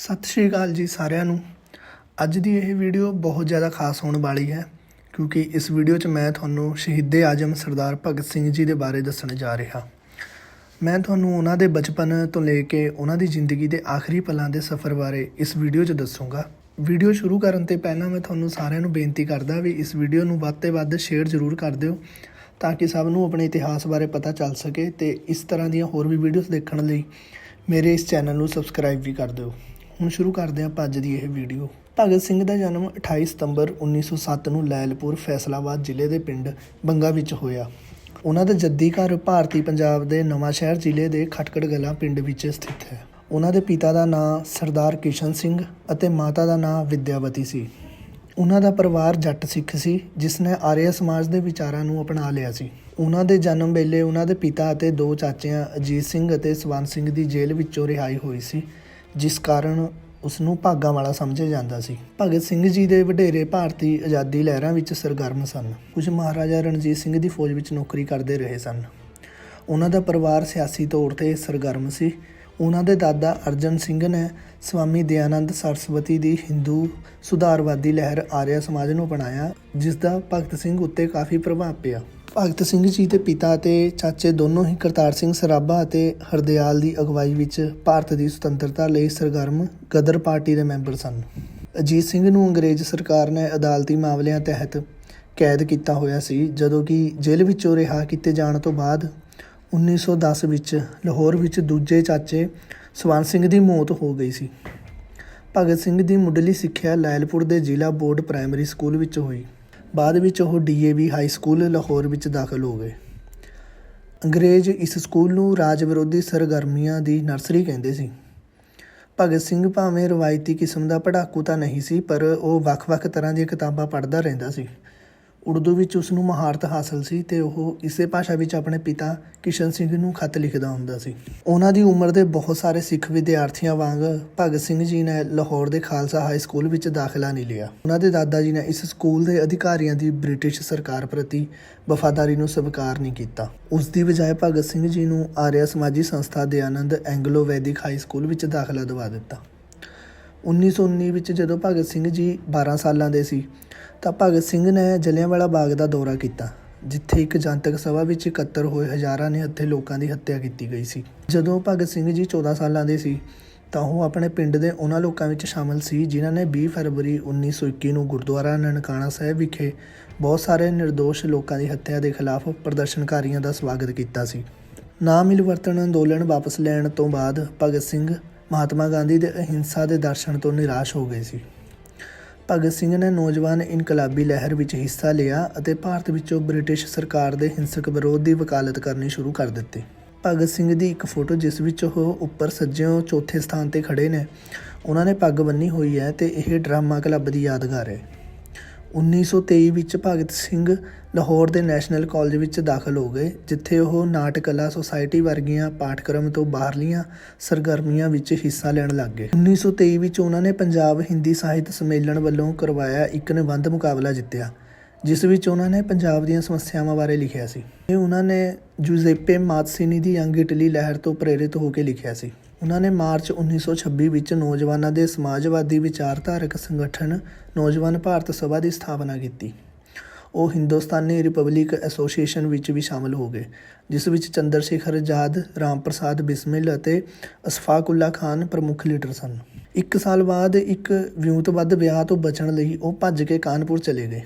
ਸਤਿ ਸ਼੍ਰੀ ਅਕਾਲ ਜੀ ਸਾਰਿਆਂ ਨੂੰ। ਅੱਜ ਦੀ ਇਹ ਵੀਡੀਓ ਬਹੁਤ ਜ਼ਿਆਦਾ ਖਾਸ ਹੋਣ ਵਾਲੀ ਹੈ, ਕਿਉਂਕਿ ਇਸ ਵੀਡੀਓ 'ਚ ਮੈਂ ਤੁਹਾਨੂੰ ਸ਼ਹੀਦੇ ਆਜਮ ਸਰਦਾਰ ਭਗਤ ਸਿੰਘ ਜੀ ਦੇ ਬਾਰੇ ਦੱਸਣ ਜਾ ਰਿਹਾ। ਮੈਂ ਤੁਹਾਨੂੰ ਉਹਨਾਂ ਦੇ ਬਚਪਨ ਤੋਂ ਲੈ ਕੇ ਉਹਨਾਂ ਦੀ ਜ਼ਿੰਦਗੀ ਦੇ ਆਖਰੀ ਪਲਾਂ ਦੇ ਸਫ਼ਰ ਬਾਰੇ ਇਸ ਵੀਡੀਓ 'ਚ ਦੱਸੂਗਾ। ਵੀਡੀਓ ਸ਼ੁਰੂ ਕਰਨ ਤੋਂ ਪਹਿਲਾਂ ਮੈਂ ਤੁਹਾਨੂੰ ਸਾਰਿਆਂ ਨੂੰ ਬੇਨਤੀ ਕਰਦਾ ਵੀ ਇਸ ਵੀਡੀਓ ਨੂੰ ਵੱਧ ਤੋਂ ਵੱਧ ਸ਼ੇਅਰ ਜ਼ਰੂਰ ਕਰ ਦਿਓ, ਤਾਂ ਕਿ ਸਭ ਨੂੰ ਆਪਣੇ ਇਤਿਹਾਸ ਬਾਰੇ ਪਤਾ ਚੱਲ ਸਕੇ ਤੇ ਇਸ ਤਰ੍ਹਾਂ ਦੀਆਂ ਹੋਰ ਵੀ ਵੀਡੀਓਜ਼ ਦੇਖਣ ਲਈ ਮੇਰੇ ਇਸ ਚੈਨਲ ਨੂੰ ਸਬਸਕ੍ਰਾਈਬ ਵੀ ਕਰ ਦਿਓ। ਹੁਣ ਸ਼ੁਰੂ ਕਰਦੇ ਹਾਂ ਆਪਾਂ ਅੱਜ ਦੀ ਇਹ ਵੀਡੀਓ ਭਗਤ ਸਿੰਘ ਦਾ ਜਨਮ 28 ਸਤੰਬਰ 1907 ਨੂੰ ਲੈਲਪੁਰ, ਫੈਸਲਾਬਾਦ ਜ਼ਿਲ੍ਹੇ ਦੇ ਪਿੰਡ ਬੰਗਾ ਵਿੱਚ ਹੋਇਆ। ਉਹਨਾਂ ਦਾ ਜੱਦੀ ਘਰ ਭਾਰਤੀ ਪੰਜਾਬ ਦੇ ਨਵਾਂ ਸ਼ਹਿਰ ਜ਼ਿਲ੍ਹੇ ਦੇ ਖਟਕੜ ਗਲਾ ਪਿੰਡ ਵਿੱਚ ਸਥਿਤ ਹੈ। ਉਹਨਾਂ ਦੇ ਪਿਤਾ ਦਾ ਨਾਂ ਸਰਦਾਰ ਕਿਸ਼ਨ ਸਿੰਘ ਅਤੇ ਮਾਤਾ ਦਾ ਨਾਂ ਵਿਦਿਆਵਤੀ ਸੀ। ਉਹਨਾਂ ਦਾ ਪਰਿਵਾਰ ਜੱਟ ਸਿੱਖ ਸੀ, ਜਿਸ ਨੇ ਆਰੀਆ ਸਮਾਜ ਦੇ ਵਿਚਾਰਾਂ ਨੂੰ ਅਪਣਾ ਲਿਆ ਸੀ। ਉਹਨਾਂ ਦੇ ਜਨਮ ਵੇਲੇ ਉਹਨਾਂ ਦੇ ਪਿਤਾ ਅਤੇ ਦੋ ਚਾਚਿਆਂ ਅਜੀਤ ਸਿੰਘ ਅਤੇ ਸਵਰਨ ਸਿੰਘ ਦੀ ਜੇਲ੍ਹ ਵਿੱਚੋਂ ਰਿਹਾਈ ਹੋਈ ਸੀ। ਜਿਸ ਕਾਰਨ ਉਸ ਨੂੰ ਭਾਗਾਂ ਵਾਲਾ ਸਮਝਿਆ ਜਾਂਦਾ ਸੀ। ਭਗਤ ਸਿੰਘ ਜੀ ਦੇ ਵਡੇਰੇ ਭਾਰਤੀ ਆਜ਼ਾਦੀ ਲਹਿਰਾਂ ਵਿੱਚ ਸਰਗਰਮ ਸਨ। ਕੁਝ ਮਹਾਰਾਜਾ ਰਣਜੀਤ ਸਿੰਘ ਦੀ ਫੌਜ ਵਿੱਚ ਨੌਕਰੀ ਕਰਦੇ ਰਹੇ ਸਨ। ਉਹਨਾਂ ਦਾ ਪਰਿਵਾਰ ਸਿਆਸੀ ਤੌਰ ਤੇ ਸਰਗਰਮ ਸੀ। ਉਹਨਾਂ ਦੇ ਦਾਦਾ ਅਰਜਨ ਸਿੰਘ ਨੇ ਸਵਾਮੀ ਦਿਆਨੰਦ ਸਰਸਵਤੀ ਦੀ ਹਿੰਦੂ ਸੁਧਾਰਵਾਦੀ ਲਹਿਰ ਆਰਿਆ ਸਮਾਜ ਨੂੰ ਅਪਣਾਇਆ ਜਿਸ ਦਾ ਭਗਤ ਸਿੰਘ ਉੱਤੇ ਕਾਫੀ ਪ੍ਰਭਾਵ ਪਿਆ। ਭਗਤ ਸਿੰਘ ਜੀ ਦੇ ਪਿਤਾ ਅਤੇ ਚਾਚੇ ਦੋਨੋਂ ਹੀ ਕਰਤਾਰ ਸਿੰਘ ਸਰਾਭਾ ਅਤੇ ਹਰਦਿਆਲ ਦੀ ਅਗਵਾਈ ਵਿੱਚ ਭਾਰਤ ਦੀ ਸੁਤੰਤਰਤਾ ਲਈ ਸਰਗਰਮ ਗਦਰ ਪਾਰਟੀ ਦੇ ਮੈਂਬਰ ਸਨ। ਅਜੀਤ ਸਿੰਘ ਨੂੰ ਅੰਗਰੇਜ਼ ਸਰਕਾਰ ਨੇ ਅਦਾਲਤੀ ਮਾਮਲਿਆਂ ਤਹਿਤ ਕੈਦ ਕੀਤਾ ਹੋਇਆ ਸੀ, ਜਦੋਂ ਕਿ ਜੇਲ੍ਹ ਵਿੱਚੋਂ ਰਿਹਾ ਕੀਤੇ ਜਾਣ ਤੋਂ ਬਾਅਦ 1910 ਵਿੱਚ ਲਾਹੌਰ ਵਿੱਚ ਦੂਜੇ ਚਾਚੇ ਸਵਰਨ ਸਿੰਘ ਦੀ ਮੌਤ ਹੋ ਗਈ ਸੀ। ਭਗਤ ਸਿੰਘ ਦੀ ਮੁੱਢਲੀ ਸਿੱਖਿਆ ਲੈਲਪੁਰ ਦੇ ਜ਼ਿਲ੍ਹਾ ਬੋਰਡ ਪ੍ਰਾਇਮਰੀ ਸਕੂਲ ਵਿੱਚ ਹੋਈ। ਬਾਅਦ ਵਿੱਚ ਉਹ ਡੀਏਵੀ ਹਾਈ ਸਕੂਲ ਲਾਹੌਰ ਵਿੱਚ ਦਾਖਲ ਹੋ ਗਏ। ਅੰਗਰੇਜ਼ ਇਸ ਸਕੂਲ ਨੂੰ ਰਾਜ ਵਿਰੋਧੀ ਸਰਗਰਮੀਆਂ ਦੀ ਨਰਸਰੀ ਕਹਿੰਦੇ ਸੀ। ਭਗਤ ਸਿੰਘ ਭਾਵੇਂ ਰਵਾਇਤੀ ਕਿਸਮ ਦਾ ਪੜ੍ਹਾਕੂ ਤਾਂ ਨਹੀਂ ਸੀ, ਪਰ ਉਹ ਵੱਖ-ਵੱਖ ਤਰ੍ਹਾਂ ਦੀਆਂ ਕਿਤਾਬਾਂ ਪੜ੍ਹਦਾ ਰਹਿੰਦਾ ਸੀ। ਉਰਦੂ ਵਿੱਚ ਉਸ ਨੂੰ ਮਹਾਰਤ ਹਾਸਲ ਸੀ ਤੇ ਉਹ ਇਸੇ ਭਾਸ਼ਾ ਵਿੱਚ ਆਪਣੇ ਪਿਤਾ ਕਿਸ਼ਨ ਸਿੰਘ ਨੂੰ ਖਤ ਲਿਖਦਾ ਹੁੰਦਾ ਸੀ। ਉਹਨਾਂ ਦੀ ਉਮਰ ਦੇ ਬਹੁਤ ਸਾਰੇ ਸਿੱਖ ਵਿਦਿਆਰਥੀਆਂ ਵਾਂਗ ਭਗਤ ਸਿੰਘ ਜੀ ਨੇ ਲਾਹੌਰ ਦੇ ਖਾਲਸਾ ਹਾਈ ਸਕੂਲ ਵਿੱਚ ਦਾਖਲਾ ਨਹੀਂ ਲਿਆ। ਉਹਨਾਂ ਦੇ ਦਾਦਾ ਜੀ ਨੇ ਇਸ ਸਕੂਲ ਦੇ ਅਧਿਕਾਰੀਆਂ ਦੀ ਬ੍ਰਿਟਿਸ਼ ਸਰਕਾਰ ਪ੍ਰਤੀ ਵਫਾਦਾਰੀ ਨੂੰ ਸਵੀਕਾਰ ਨਹੀਂ ਕੀਤਾ। ਉਸ ਦੀ ਬਜਾਏ ਭਗਤ ਸਿੰਘ ਜੀ ਨੂੰ ਆਰੀਆ ਸਮਾਜੀ ਸੰਸਥਾ ਦੇ Anand Anglo Vedic high school ਵਿੱਚ ਦਾਖਲਾ ਦਿਵਾ ਦਿੱਤਾ। 1919 ਵਿੱਚ ਜਦੋਂ ਭਗਤ ਸਿੰਘ ਜੀ 12 ਸਾਲਾਂ ਦੇ ਸੀ, ਤਾਂ ਭਗਤ ਸਿੰਘ ਨੇ ਜਲਿਆਂਵਾਲਾ ਬਾਗ ਦਾ ਦੌਰਾ ਕੀਤਾ, ਜਿੱਥੇ ਇੱਕ ਜਨਤਕ ਸਭਾ ਵਿੱਚ ਇਕੱਤਰ ਹੋਏ ਹਜ਼ਾਰਾਂ ਨੇ ਹੱਥੇ ਲੋਕਾਂ ਦੀ ਹੱਤਿਆ ਕੀਤੀ ਗਈ ਸੀ। ਜਦੋਂ ਭਗਤ ਸਿੰਘ ਜੀ 14 ਸਾਲਾਂ ਦੇ ਸੀ, ਤਾਂ ਉਹ ਆਪਣੇ ਪਿੰਡ ਦੇ ਉਹਨਾਂ ਲੋਕਾਂ ਵਿੱਚ ਸ਼ਾਮਲ ਸੀ, ਜਿਨ੍ਹਾਂ ਨੇ 20 ਫਰਵਰੀ 1921 ਨੂੰ ਗੁਰਦੁਆਰਾ ਨਨਕਾਣਾ ਸਾਹਿਬ ਵਿਖੇ ਬਹੁਤ ਸਾਰੇ ਨਿਰਦੋਸ਼ ਲੋਕਾਂ ਦੀ ਹੱਤਿਆ ਦੇ ਖਿਲਾਫ ਪ੍ਰਦਰਸ਼ਨਕਾਰੀਆਂ ਦਾ ਸਵਾਗਤ ਕੀਤਾ ਸੀ। ਨਾ ਮਿਲਵਰਤਨ ਅੰਦੋਲਨ ਵਾਪਸ ਲੈਣ ਤੋਂ ਬਾਅਦ ਭਗਤ ਸਿੰਘ ਮਹਾਤਮਾ ਗਾਂਧੀ ਦੇ ਅਹਿੰਸਾ ਦੇ ਦਰਸ਼ਨ ਤੋਂ ਨਿਰਾਸ਼ ਹੋ ਗਏ ਸੀ। ਭਗਤ ਸਿੰਘ ਨੇ ਨੌਜਵਾਨ ਇਨਕਲਾਬੀ ਲਹਿਰ ਵਿੱਚ ਹਿੱਸਾ ਲਿਆ ਅਤੇ ਭਾਰਤ ਵਿੱਚੋਂ ਬ੍ਰਿਟਿਸ਼ ਸਰਕਾਰ ਦੇ ਹਿੰਸਕ ਵਿਰੋਧ ਦੀ ਵਕਾਲਤ ਕਰਨੀ ਸ਼ੁਰੂ ਕਰ ਦਿੱਤੀ। ਭਗਤ ਸਿੰਘ ਦੀ ਇੱਕ ਫੋਟੋ ਜਿਸ ਵਿੱਚ ਉਹ ਉੱਪਰ ਸੱਜਿਓਂ ਚੌਥੇ ਸਥਾਨ ਤੇ ਖੜੇ ਨੇ, ਉਹਨਾਂ ਨੇ ਪੱਗ ਬੰਨੀ ਹੋਈ ਹੈ ਤੇ ਇਹ ਡਰਾਮਾ ਕਲੱਬ ਦੀ ਯਾਦਗਾਰ ਹੈ। 1923 ਵਿੱਚ ਭਗਤ ਸਿੰਘ ਲਾਹੌਰ ਦੇ ਨੈਸ਼ਨਲ ਕਾਲਜ ਵਿੱਚ ਦਾਖਲ ਹੋ ਗਏ, ਜਿੱਥੇ ਉਹ ਨਾਟਕ ਕਲਾ ਸੁਸਾਇਟੀ ਵਰਗੀਆਂ ਪਾਠਕ੍ਰਮ ਤੋਂ ਬਾਹਰਲੀਆਂ ਸਰਗਰਮੀਆਂ ਵਿੱਚ ਹਿੱਸਾ ਲੈਣ ਲੱਗ ਗਏ। 1923 ਵਿੱਚ ਉਹਨਾਂ ਨੇ ਪੰਜਾਬ ਹਿੰਦੀ ਸਾਹਿਤ ਸੰਮੇਲਨ ਵੱਲੋਂ ਕਰਵਾਇਆ ਇੱਕ ਨਿਬੰਧ ਮੁਕਾਬਲਾ ਜਿੱਤਿਆ, ਜਿਸ ਵਿੱਚ ਉਹਨਾਂ ਨੇ ਪੰਜਾਬ ਦੀਆਂ ਸਮੱਸਿਆਵਾਂ ਬਾਰੇ ਲਿਖਿਆ ਸੀ। ਇਹ ਉਹਨਾਂ ਨੇ ਜੂਜ਼ੇਪੇ ਮਾਤਸੀਨੀ ਦੀ ਯੰਗ ਇਟਲੀ ਲਹਿਰ ਤੋਂ ਪ੍ਰੇਰਿਤ ਹੋ ਕੇ ਲਿਖਿਆ ਸੀ। ਉਹਨਾਂ ਨੇ ਮਾਰਚ 1926 ਵਿੱਚ ਨੌਜਵਾਨਾਂ ਦੇ ਸਮਾਜਵਾਦੀ ਵਿਚਾਰਧਾਰਕ ਸੰਗਠਨ ਨੌਜਵਾਨ ਭਾਰਤ ਸਭਾ ਦੀ ਸਥਾਪਨਾ ਕੀਤੀ। ਉਹ ਹਿੰਦੁਸਤਾਨੀ ਰਿਪਬਲਿਕ ਐਸੋਸੀਏਸ਼ਨ ਵਿੱਚ ਵੀ ਸ਼ਾਮਲ ਹੋ ਗਏ, ਜਿਸ ਵਿੱਚ ਚੰਦਰ ਸ਼ੇਖਰ ਆਜ਼ਾਦ, ਰਾਮ ਪ੍ਰਸਾਦ ਬਿਸਮਿਲ ਅਤੇ ਅਸਫਾਕੁੱਲਾ ਖਾਨ ਪ੍ਰਮੁੱਖ ਲੀਡਰ ਸਨ। ਇੱਕ ਸਾਲ ਬਾਅਦ ਇੱਕ ਵਿਉਂਤਬੱਧ ਵਿਆਹ ਤੋਂ ਬਚਣ ਲਈ ਉਹ ਭੱਜ ਕੇ ਕਾਨਪੁਰ ਚਲੇ ਗਏ।